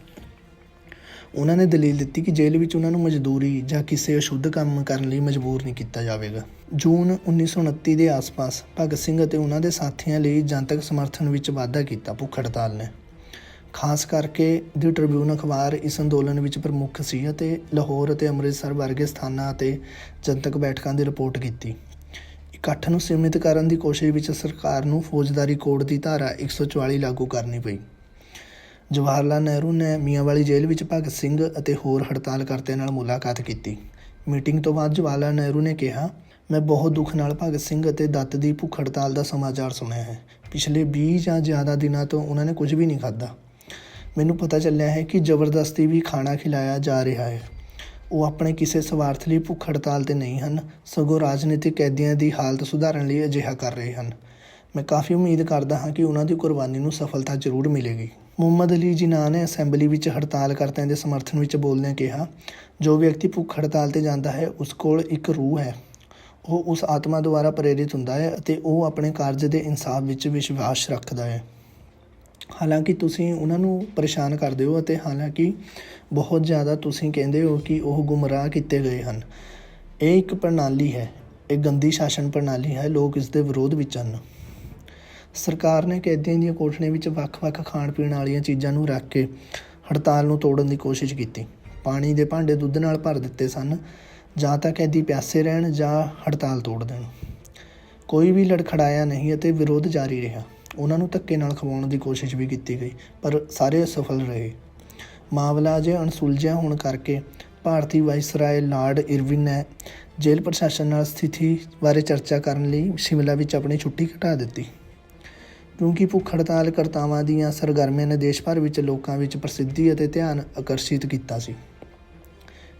ਉਹਨਾਂ ਨੇ ਦਲੀਲ ਦਿੱਤੀ ਕਿ ਜੇਲ੍ਹ ਵਿੱਚ ਉਹਨਾਂ ਨੂੰ ਮਜ਼ਦੂਰੀ ਜਾਂ ਕਿਸੇ ਅਸ਼ੁੱਧ ਕੰਮ ਕਰਨ ਲਈ ਮਜਬੂਰ ਨਹੀਂ ਕੀਤਾ ਜਾਵੇਗਾ। ਜੂਨ 1929 ਦੇ ਆਸ-ਪਾਸ ਭਗਤ ਸਿੰਘ ਅਤੇ ਉਹਨਾਂ ਦੇ ਸਾਥੀਆਂ ਲਈ ਜਨਤਕ ਸਮਰਥਨ ਵਿੱਚ ਵਾਧਾ ਕੀਤਾ ਭੁੱਖ ਹੜਤਾਲ ਨੇ। ਖਾਸ ਕਰਕੇ ਦੀ ਟ੍ਰਿਬਿਊਨ ਅਖਬਾਰ ਇਸ ਅੰਦੋਲਨ ਵਿੱਚ ਪ੍ਰਮੁੱਖ ਸੀ ਅਤੇ ਲਾਹੌਰ ਅਤੇ ਅੰਮ੍ਰਿਤਸਰ ਵਰਗੇ ਸਥਾਨਾਂ ਅਤੇ ਜਨਤਕ ਬੈਠਕਾਂ ਦੀ ਰਿਪੋਰਟ ਕੀਤੀ। ਇਕੱਠ ਨੂੰ ਸੀਮਿਤ ਕਰਨ ਦੀ ਕੋਸ਼ਿਸ਼ ਵਿੱਚ ਸਰਕਾਰ ਨੂੰ ਫੌਜਦਾਰੀ ਕੋਡ ਦੀ ਧਾਰਾ 144 ਲਾਗੂ ਕਰਨੀ ਪਈ। ਜਵਾਹਰ ਲਾਲ ਨਹਿਰੂ ਨੇ ਮੀਆਂਵਾਲੀ ਜੇਲ੍ਹ ਵਿੱਚ ਭਗਤ ਸਿੰਘ ਅਤੇ ਹੋਰ ਹੜਤਾਲ ਕਰਤਿਆਂ ਨਾਲ ਮੁਲਾਕਾਤ ਕੀਤੀ। ਮੀਟਿੰਗ ਤੋਂ ਬਾਅਦ ਜਵਾਹਰ ਲਾਲ ਨਹਿਰੂ ਨੇ ਕਿਹਾ, ਮੈਂ ਬਹੁਤ ਦੁੱਖ ਨਾਲ ਭਗਤ ਸਿੰਘ ਅਤੇ ਦੱਤ ਦੀ ਭੁੱਖ ਹੜਤਾਲ ਦਾ ਸਮਾਚਾਰ ਸੁਣਿਆ ਹੈ। ਪਿਛਲੇ 20 ਜਾਂ ਜ਼ਿਆਦਾ ਦਿਨਾਂ ਤੋਂ ਉਹਨਾਂ ਨੇ ਕੁਝ ਵੀ ਨਹੀਂ ਖਾਧਾ। ਮੈਨੂੰ ਪਤਾ ਚੱਲਿਆ ਹੈ ਕਿ ਜ਼ਬਰਦਸਤੀ ਵੀ ਖਾਣਾ ਖਿਲਾਇਆ ਜਾ ਰਿਹਾ ਹੈ। ਉਹ ਆਪਣੇ ਕਿਸੇ ਸਵਾਰਥ ਲਈ ਭੁੱਖ ਹੜਤਾਲ ਤੇ ਨਹੀਂ ਹਨ, ਸਗੋਂ ਰਾਜਨੀਤਿਕ ਕੈਦੀਆਂ ਦੀ ਹਾਲਤ ਸੁਧਾਰਨ ਲਈ ਅਜਿਹਾ ਕਰ ਰਹੇ ਹਨ। ਮੈਂ ਕਾਫੀ ਉਮੀਦ ਕਰਦਾ ਹਾਂ ਕਿ ਉਹਨਾਂ ਦੀ ਕੁਰਬਾਨੀ ਨੂੰ ਸਫਲਤਾ ਜ਼ਰੂਰ ਮਿਲੇਗੀ। ਮੁਹੰਮਦ ਅਲੀ ਜਿਨਾਹ ਨੇ ਅਸੈਂਬਲੀ ਵਿੱਚ ਹੜਤਾਲ ਕਰਤਿਆਂ ਦੇ ਸਮਰਥਨ ਵਿੱਚ ਬੋਲਦਿਆਂ ਕਿਹਾ, ਜੋ ਵਿਅਕਤੀ ਭੁੱਖ ਹੜਤਾਲ ਤੇ ਜਾਂਦਾ ਹੈ, ਉਸ ਕੋਲ ਇੱਕ ਰੂਹ ਹੈ। ਉਹ ਉਸ ਆਤਮਾ ਦੁਆਰਾ ਪ੍ਰੇਰਿਤ ਹੁੰਦਾ ਹੈ ਅਤੇ ਉਹ ਆਪਣੇ ਕਾਰਜ ਦੇ ਇਨਸਾਫ ਵਿੱਚ ਵਿਸ਼ਵਾਸ ਰੱਖਦਾ ਹੈ। ਹਾਲਾਂਕਿ ਤੁਸੀਂ ਉਹਨਾਂ ਨੂੰ ਪਰੇਸ਼ਾਨ ਕਰਦੇ ਹੋ ਅਤੇ ਹਾਲਾਂਕਿ ਬਹੁਤ ਜ਼ਿਆਦਾ ਤੁਸੀਂ ਕਹਿੰਦੇ ਹੋ ਕਿ ਉਹ ਗੁੰਮਰਾਹ ਕੀਤੇ ਗਏ ਹਨ। ਇਹ ਇੱਕ ਪ੍ਰਣਾਲੀ ਹੈ, ਇਹ ਗੰਦੀ ਸ਼ਾਸਨ ਪ੍ਰਣਾਲੀ ਹੈ, ਲੋਕ ਇਸ ਦੇ ਵਿਰੋਧ ਵਿੱਚ ਹਨ। ਸਰਕਾਰ ਨੇ ਕੈਦੀਆਂ ਦੀਆਂ ਕੋਠੜੀਆਂ ਵਿੱਚ ਵੱਖ-ਵੱਖ ਖਾਣ ਪੀਣ ਵਾਲੀਆਂ ਚੀਜ਼ਾਂ ਨੂੰ ਰੱਖ ਕੇ ਹੜਤਾਲ ਨੂੰ ਤੋੜਨ ਦੀ ਕੋਸ਼ਿਸ਼ ਕੀਤੀ। ਪਾਣੀ ਦੇ ਭਾਂਡੇ ਦੁੱਧ ਨਾਲ ਭਰ ਦਿੱਤੇ ਸਨ, ਜਾਂ ਤਾਂ ਕੈਦੀ ਪਿਆਸੇ ਰਹਿਣ ਜਾਂ ਹੜਤਾਲ ਤੋੜ ਦੇਣ। ਕੋਈ ਵੀ ਲੜਖੜਾਇਆ ਨਹੀਂ ਅਤੇ ਵਿਰੋਧ ਜਾਰੀ ਰਿਹਾ। ਉਹਨਾਂ ਨੂੰ ਧੱਕੇ ਨਾਲ ਖਵਾਉਣ ਦੀ ਕੋਸ਼ਿਸ਼ ਵੀ ਕੀਤੀ ਗਈ, ਪਰ ਸਾਰੇ ਅਸਫਲ ਰਹੇ। ਮਾਮਲਾ ਅਜੇ ਅਣਸੁਲਝਿਆ ਹੋਣ ਕਰਕੇ ਭਾਰਤੀ ਵਾਇਸਰਾਏ ਲਾਰਡ ਇਰਵਿਨ ਨੇ ਜੇਲ੍ਹ ਪ੍ਰਸ਼ਾਸਨ ਨਾਲ ਸਥਿਤੀ ਬਾਰੇ ਚਰਚਾ ਕਰਨ ਲਈ ਸ਼ਿਮਲਾ ਵਿੱਚ ਆਪਣੀ ਛੁੱਟੀ ਘਟਾ ਦਿੱਤੀ। ਕਿਉਂਕਿ ਭੁੱਖ ਹੜਤਾਲ ਕਰਤਾਵਾਂ ਦੀਆਂ ਸਰਗਰਮੀਆਂ ਨੇ ਦੇਸ਼ ਭਰ ਵਿੱਚ ਲੋਕਾਂ ਵਿੱਚ ਪ੍ਰਸਿੱਧੀ ਅਤੇ ਧਿਆਨ ਆਕਰਸ਼ਿਤ ਕੀਤਾ ਸੀ।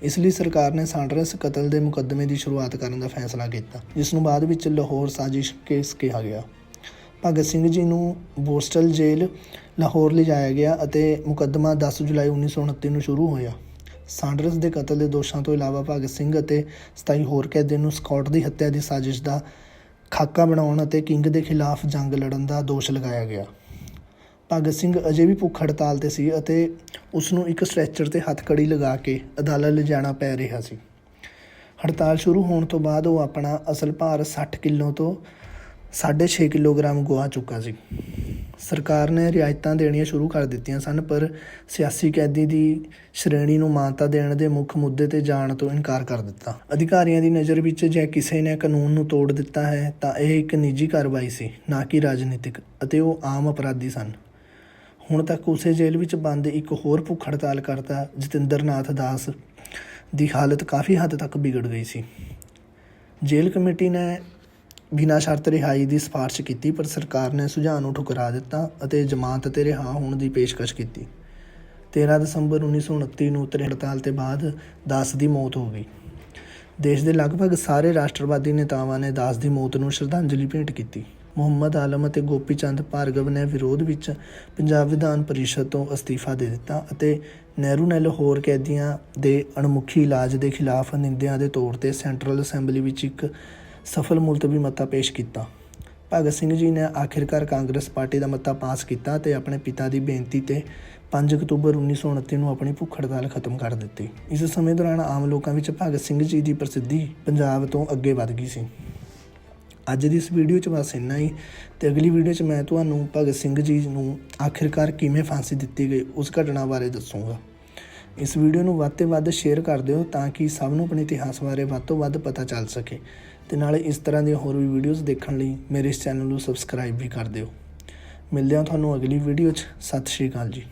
ਇਸ ਲਈ ਸਰਕਾਰ ਨੇ ਸਾਂਡਰਸ ਕਤਲ ਦੇ ਮੁਕੱਦਮੇ ਦੀ ਸ਼ੁਰੂਆਤ ਕਰਨ ਦਾ ਫੈਸਲਾ ਕੀਤਾ, ਜਿਸ ਨੂੰ ਬਾਅਦ ਵਿੱਚ ਲਾਹੌਰ ਸਾਜ਼ਿਸ਼ ਕੇਸ ਕਿਹਾ ਗਿਆ। ਭਗਤ ਸਿੰਘ ਜੀ ਨੂੰ ਬੋਸਟਲ ਜੇਲ੍ਹ ਲਾਹੌਰ ਲਿਜਾਇਆ ਗਿਆ ਅਤੇ ਮੁਕੱਦਮਾ 10 ਜੁਲਾਈ 1929 ਨੂੰ ਸ਼ੁਰੂ ਹੋਇਆ। ਸਾਂਡਰਸ ਦੇ ਕਤਲ ਦੇ ਦੋਸ਼ਾਂ ਤੋਂ ਇਲਾਵਾ ਭਗਤ ਸਿੰਘ ਅਤੇ 27 ਹੋਰ ਕੈਦੀਆਂ ਨੂੰ ਸਕਾਟ ਦੀ ਹੱਤਿਆ ਦੀ ਸਾਜ਼ਿਸ਼ ਦਾ ਖਾਕਾ ਬਣਾਉਣ ਅਤੇ ਕਿੰਗ ਦੇ ਖਿਲਾਫ ਜੰਗ ਲੜਨ ਦਾ ਦੋਸ਼ ਲਗਾਇਆ ਗਿਆ। ਭਗਤ ਸਿੰਘ ਅਜੇ ਵੀ ਭੁੱਖ ਹੜਤਾਲ ਤੇ ਸੀ ਅਤੇ ਉਸ ਨੂੰ ਇੱਕ ਸਟ੍ਰੈਚਰ ਤੇ ਹੱਥਕੜੀ ਲਗਾ ਕੇ ਅਦਾਲਤ ਲਿਜਾਣਾ ਪੈ ਰਿਹਾ ਸੀ। ਹੜਤਾਲ ਸ਼ੁਰੂ ਹੋਣ ਤੋਂ ਬਾਅਦ ਉਹ ਆਪਣਾ ਅਸਲ ਭਾਰ 60 ਕਿਲੋ ਤੋਂ 6.5 ਕਿਲੋਗ੍ਰਾਮ ਗੁਆ ਚੁੱਕਾ ਸੀ। ਸਰਕਾਰ ਨੇ ਰਿਆਇਤਾਂ ਦੇਣੀਆਂ ਸ਼ੁਰੂ ਕਰ ਦਿੱਤੀਆਂ ਸਨ, ਪਰ ਸਿਆਸੀ ਕੈਦੀ ਦੀ ਸ਼੍ਰੇਣੀ ਨੂੰ ਮਾਨਤਾ ਦੇਣ ਦੇ ਮੁੱਖ ਮੁੱਦੇ ਤੇ ਜਾਣ ਤੋਂ ਇਨਕਾਰ ਕਰ ਦਿੱਤਾ। ਅਧਿਕਾਰੀਆਂ ਦੀ ਨਜ਼ਰ ਵਿੱਚ ਜੇ ਕਿਸੇ ਨੇ ਕਾਨੂੰਨ ਨੂੰ ਤੋੜ ਦਿੱਤਾ ਹੈ, ਤਾਂ ਇਹ ਇੱਕ ਨਿੱਜੀ ਕਾਰਵਾਈ ਸੀ, ਨਾ ਕਿ ਰਾਜਨੀਤਿਕ, ਅਤੇ ਉਹ ਆਮ ਅਪਰਾਧੀ ਸਨ। ਹੁਣ ਤੱਕ ਉਸੇ ਜੇਲ੍ਹ ਵਿੱਚ ਬੰਦ ਇੱਕ ਹੋਰ ਭੁੱਖ ਹੜਤਾਲ ਕਰਤਾ ਜਤਿੰਦਰ ਨਾਥ ਦਾਸ ਦੀ ਹਾਲਤ ਕਾਫੀ ਹੱਦ ਤੱਕ ਵਿਗੜ ਗਈ ਸੀ। ਜੇਲ੍ਹ ਕਮੇਟੀ ਨੇ ਬਿਨਾਂ ਸ਼ਰਤ ਰਿਹਾਈ ਦੀ ਸਿਫਾਰਿਸ਼ ਕੀਤੀ, ਪਰ ਸਰਕਾਰ ਨੇ ਸੁਝਾਅ ਨੂੰ ਠੁਕਰਾ ਦਿੱਤਾ ਅਤੇ ਜ਼ਮਾਨਤ ਤੇ ਰਿਹਾ ਹੋਣ ਦੀ ਪੇਸ਼ਕਸ਼ ਕੀਤੀ। 13 ਦਸੰਬਰ 1929 ਨੂੰ ਉਤਰੇ ਹੜਤਾਲ ਤੇ ਬਾਅਦ ਦਾਸ ਦੀ ਮੌਤ ਹੋ ਗਈ। ਦੇਸ਼ ਦੇ ਲਗਭਗ ਸਾਰੇ ਰਾਸ਼ਟਰਵਾਦੀ ਨੇਤਾਵਾਂ ਨੇ ਦਾਸ ਦੀ ਮੌਤ ਨੂੰ ਸ਼ਰਧਾਂਜਲੀ ਭੇਂਟ ਕੀਤੀ। ਮੁਹੰਮਦ ਆਲਮ ਅਤੇ ਗੋਪੀ ਚੰਦ ਭਾਰਗਵ ਨੇ ਵਿਰੋਧ ਵਿੱਚ ਪੰਜਾਬ ਵਿਧਾਨ ਪਰਿਸ਼ਦ ਤੋਂ ਅਸਤੀਫਾ ਦੇ ਦਿੱਤਾ ਅਤੇ ਨਹਿਰੂ ਨੇ ਲਾਹੌਰ ਕੈਦੀਆਂ ਦੇ ਅਣਮੁਖੀ ਇਲਾਜ ਦੇ ਖਿਲਾਫ ਨਿੰਦਿਆ ਦੇ ਤੌਰ ਤੇ ਸੈਂਟਰਲ ਅਸੈਂਬਲੀ ਵਿੱਚ ਇੱਕ ਸਫਲ ਮੁਲਤਵੀ ਮਤਾ ਪੇਸ਼ ਕੀਤਾ। ਭਗਤ ਸਿੰਘ ਜੀ ਨੇ ਆਖਿਰਕਾਰ ਕਾਂਗਰਸ ਪਾਰਟੀ ਦਾ ਮਤਾ ਪਾਸ ਕੀਤਾ ਤੇ ਆਪਣੇ ਪਿਤਾ ਦੀ ਬੇਨਤੀ ਤੇ 5 ਅਕਤੂਬਰ 1929 ਨੂੰ ਆਪਣੀ ਭੁੱਖ ਹੜਤਾਲ ਖਤਮ ਕਰ ਦਿੱਤੀ। ਇਸ ਸਮੇਂ ਦੌਰਾਨ ਆਮ ਲੋਕਾਂ ਵਿੱਚ ਭਗਤ ਸਿੰਘ ਜੀ ਦੀ ਪ੍ਰਸਿੱਧੀ ਪੰਜਾਬ ਤੋਂ ਅੱਗੇ ਵਧ ਗਈ ਸੀ। ਅੱਜ ਦੀ ਇਸ ਵੀਡੀਓ 'ਚ ਬਸ ਇੰਨਾ ਹੀ ਤੇ ਅਗਲੀ ਵੀਡੀਓ 'ਚ ਮੈਂ ਤੁਹਾਨੂੰ ਭਗਤ ਸਿੰਘ ਜੀ ਨੂੰ ਆਖਿਰਕਾਰ ਕਿਵੇਂ ਫਾਂਸੀ ਦਿੱਤੀ ਗਈ ਉਸ ਘਟਨਾ ਬਾਰੇ ਦੱਸੂਗਾ। ਇਸ ਵੀਡੀਓ ਨੂੰ ਵੱਧ ਤੋਂ ਵੱਧ ਸ਼ੇਅਰ ਕਰ ਦਿਓ ਤਾਂ ਕਿ ਸਭ ਨੂੰ ਆਪਣੇ ਇਤਿਹਾਸ ਬਾਰੇ ਵੱਧ ਤੋਂ ਵੱਧ ਪਤਾ ਚੱਲ ਸਕੇ। ਤੇ ਨਾਲੇ ਇਸ ਤਰ੍ਹਾਂ ਦੀਆਂ ਹੋਰ ਵੀ ਵੀਡੀਓਜ਼ ਦੇਖਣ ਲਈ ਮੇਰੇ ਇਸ ਚੈਨਲ ਨੂੰ ਸਬਸਕ੍ਰਾਈਬ ਵੀ ਕਰ ਦਿਓ। ਮਿਲਦੇ ਹਾਂ ਤੁਹਾਨੂੰ ਅਗਲੀ ਵੀਡੀਓ 'ਚ। ਸਤਿ ਸ਼੍ਰੀ ਅਕਾਲ ਜੀ।